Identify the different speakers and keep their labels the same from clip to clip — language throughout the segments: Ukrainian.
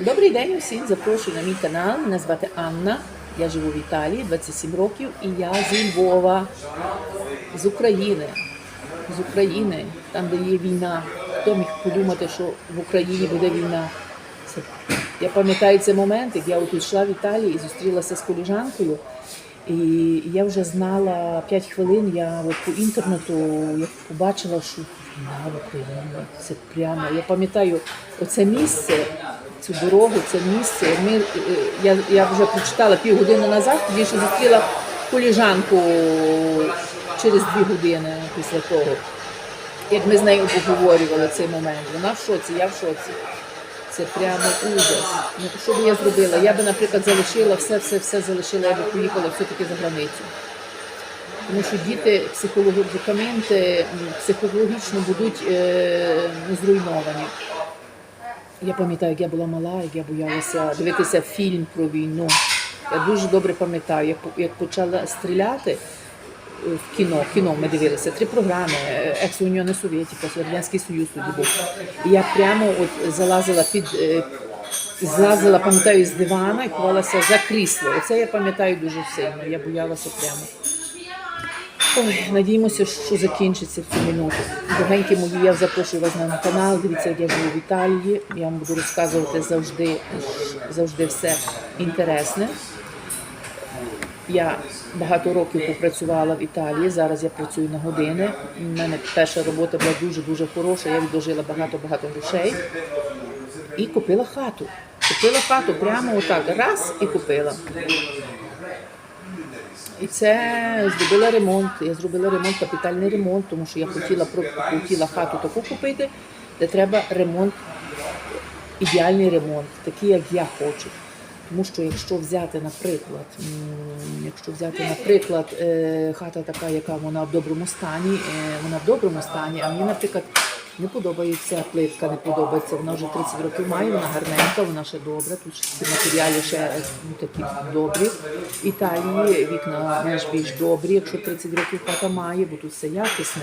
Speaker 1: Добрий день усім, запрошую на мій канал. Мене звати Анна. Я живу в Італії 27 років і я зі Львова, з України. З України, там, де є війна. Хто міг подумати, що в Україні буде війна? Я пам'ятаю цей момент, як я от йшла в Італії і зустрілася з коліжанкою. І я вже знала 5 хвилин. Я от по інтернету я побачила, що війна в Це прямо. Я пам'ятаю оце місце, цю дорогу, це місце. Ми, е, я, я вже прочитала півгодини назад, тоді ще зустріла коліжанку через дві години після того. Як ми з нею поговорювали цей момент. Вона в шоці, я в шоці. Це прямо ужас. Ну, що би я зробила? Я би, наприклад, залишила все, все, все залишила, я би поїхала все-таки за границю. Тому що діти психологічно, психологічно будуть е, зруйновані. Я пам'ятаю, як я була мала, як я боялася дивитися фільм про війну. Я дуже добре пам'ятаю, як, почала стріляти в кіно. Кіно ми дивилися три програми екс Уніони Совєтіка, Радянський Союз тоді був. І я прямо от залазила під. е, Злазила, пам'ятаю, з дивана і ховалася за крісло. Оце я пам'ятаю дуже сильно. Я боялася прямо. Ой, надіємося, що закінчиться в цю минуту. Дорогенькі мої, я запрошую вас на канал. Дивіться, як я живу в Італії. Я вам буду розказувати завжди, завжди все інтересне. Я багато років попрацювала в Італії. Зараз я працюю на години. У мене перша робота була дуже дуже хороша. Я відложила багато багато грошей і купила хату. Купила хату прямо отак, раз і купила. І це зробила ремонт. Я зробила ремонт, капітальний ремонт, тому що я хотіла хотіла хату таку купити, де треба ремонт, ідеальний ремонт, такий, як я хочу. Тому що якщо взяти, наприклад, якщо взяти, наприклад, е, хата така, яка вона в доброму стані, е, вона в доброму стані, а мені, наприклад, не подобається плитка, не подобається. Вона вже 30 років має, вона гарненька, вона ще добра. Тут ці матеріали ще е, ну, такі добрі. Італії вікна менш більш добрі, якщо 30 років хата має, бо тут все якісне.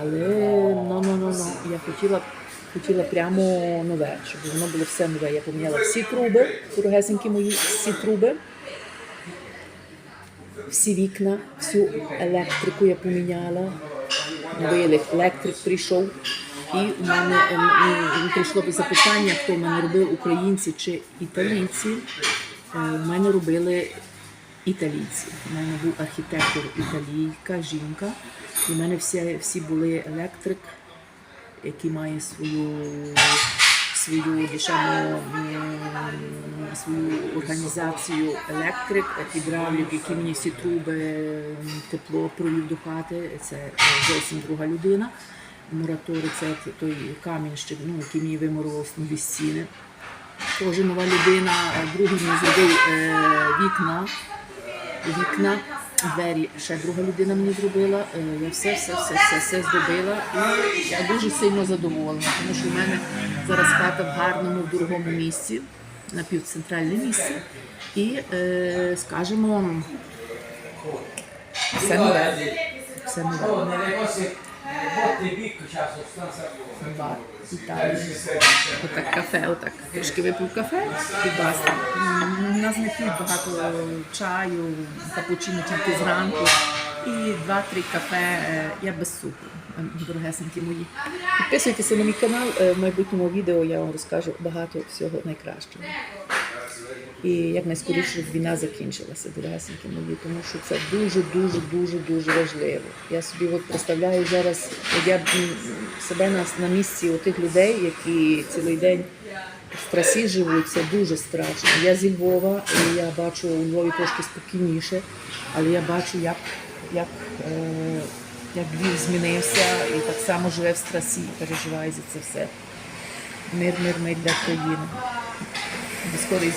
Speaker 1: Але ну, ну, ну, ну, я хотіла, хотіла прямо нове, щоб воно було все нове. Я поміняла всі труби, дорогесенькі мої, всі труби, всі вікна, всю електрику я поміняла. Новий електрик прийшов. І у мене ем, прийшло запитання, хто мене робив українці чи італійці. Е, У мене робили італійці. У мене був архітектор італійка, жінка. І в мене всі, всі були електрик, який має свою свою дешевну свою організацію електрик, гідравлік, які мені всі труби, тепло провів до хати. Це е, зовсім друга людина. Муратори це той камінщик, ну, який мені вимурував нові стіни. Теж нова людина, другий мені зробив е, вікна, вікна, двері. Ще друга людина мені зробила. Е, Я все, все, все, все, все зробила. І я дуже сильно задоволена, тому що в мене зараз хата в гарному, в дорогому місці, напівцентральне місце. І, е, скажімо, все нове. Все нове.
Speaker 2: Sostanza buona.
Speaker 1: бар Італії. Отак кафе, отак. Трошки випив кафе і баста. У нас не п'ють багато чаю, капучино тільки зранку. І два-три кафе е, я без ем, дорогесенькі мої. Підписуйтеся на мій канал. е, В майбутньому відео я вам розкажу багато всього найкращого. І як найскоріше щоб війна закінчилася, дорогесенькі мої, тому що це дуже, дуже, дуже, дуже важливо. Я собі от представляю зараз, я себе на, на місці тих людей, які цілий день в стресі живуть, це дуже страшно. Я зі Львова, і я бачу у Львові трошки спокійніше, але я бачу, як, як, е, як Львів змінився і так само живе в стресі і переживає за це все. Мир, мир, мир для країни. До скорої